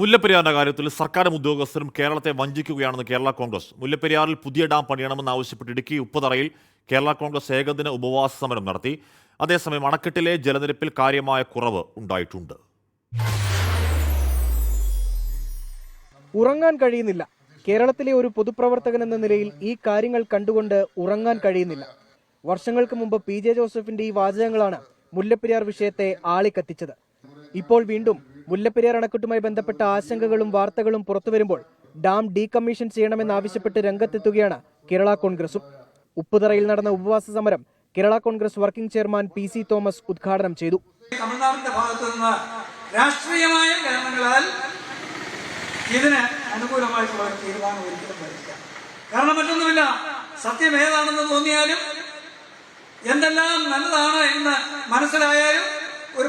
മുല്ലപ്പെരിയാറിന്റെ കാര്യത്തിൽ സർക്കാരും ഉദ്യോഗസ്ഥരും കേരളത്തെ വഞ്ചിക്കുകയാണെന്ന് കേരള കോൺഗ്രസ്. മുല്ലപ്പെരിയാറിൽ പുതിയ ഡാം പണിയണമെന്ന് ആവശ്യപ്പെട്ട് ഇടുക്കി ഉപ്പുതറയിൽ കേരള കോൺഗ്രസ് ഏകദിന ഉപവാസ സമരം നടത്തി. അതേസമയം അണക്കെട്ടിലെ ജലനിരപ്പിൽ കാര്യമായ കുറവ് ഉണ്ടായിട്ടുണ്ട്. ഉറങ്ങാൻ കഴിയുന്നില്ല. കേരളത്തിലെ ഒരു പൊതുപ്രവർത്തകൻ എന്ന നിലയിൽ ഈ കാര്യങ്ങൾ കണ്ടുകൊണ്ട് ഉറങ്ങാൻ കഴിയുന്നില്ല. വർഷങ്ങൾക്ക് മുമ്പ് പി ജെ ജോസഫിന്റെ ഈ വാചകങ്ങളാണ് മുല്ലപ്പെരിയാർ വിഷയത്തെ ആളിക്കത്തിച്ചത്. ഇപ്പോൾ വീണ്ടും മുല്ലപ്പെരിയാർ അണക്കെട്ടുമായി ബന്ധപ്പെട്ട ആശങ്കകളും വാർത്തകളും പുറത്തുവരുമ്പോൾ ഡാം ഡീകമ്മീഷൻ ചെയ്യണമെന്നാവശ്യപ്പെട്ട് രംഗത്തെത്തുകയാണ് കേരള കോൺഗ്രസും. ഉപ്പുതറയിൽ നടന്ന ഉപവാസ സമരം Kerala Congress working chairman P C Thomas ഉദ്ഘാടനം ചെയ്തു. തമിഴ്നാടിന്റെ ഭാഗത്ത് നിന്ന് രാഷ്ട്രീയമായ കാരണങ്ങളാൽ ഇതിന് അനുകൂലമായിട്ടുള്ള ഒരു തീരുമാനം ഒരിക്കലും വരില്ല കാരണം മറ്റൊന്നുമില്ല സത്യം ഏതാണെന്ന് തോന്നിയാലും എന്തെല്ലാം നല്ലതാണ് എന്ന് മനസ്സിലായാലും ഒരു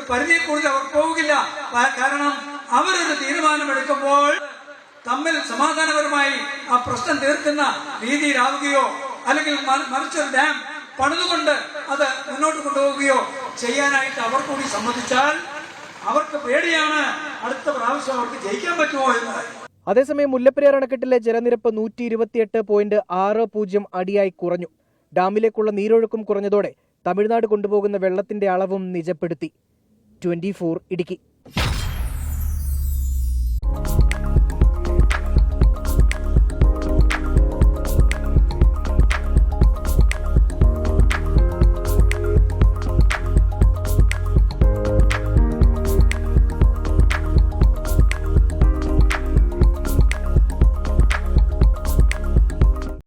പരിധിയിൽ കൂടുതൽ അവർ പോകില്ല പ- കാരണം അവരൊരു തീരുമാനമെടുക്കുമ്പോൾ തമ്മിൽ സമാധാനപരമായി ആ പ്രശ്നം തീർക്കുന്ന രീതിയിലാവുകയോ അല്ലെങ്കിൽ മറിച്ചൊരു ഡാം പണിതുകൊണ്ട് അത് മുന്നോട്ട് കൊണ്ടുപോവുകയോ ചെയ്യാനായിട്ട് അവർ കൂടി സമ്മതിച്ചാൽ അവർക്ക് പേടിയാണ് അടുത്ത പ്രാവശ്യം അവർക്ക് ജയിക്കാൻ പറ്റുമോ എന്ന്. അതേസമയം മുല്ലപ്പെരിയാർ അണക്കെട്ടിലെ ജലനിരപ്പ് നൂറ്റി ഇരുപത്തിയെട്ട് പോയിന്റ് ആറ് പൂജ്യം അടിയായി കുറഞ്ഞു. ഡാമിലേക്കുള്ള നീരൊഴുക്കും കുറഞ്ഞതോടെ തമിഴ്നാട് കൊണ്ടുപോകുന്ന വെള്ളത്തിന്റെ അളവും നിജപ്പെടുത്തി. ട്വന്റി ഇടുക്കി.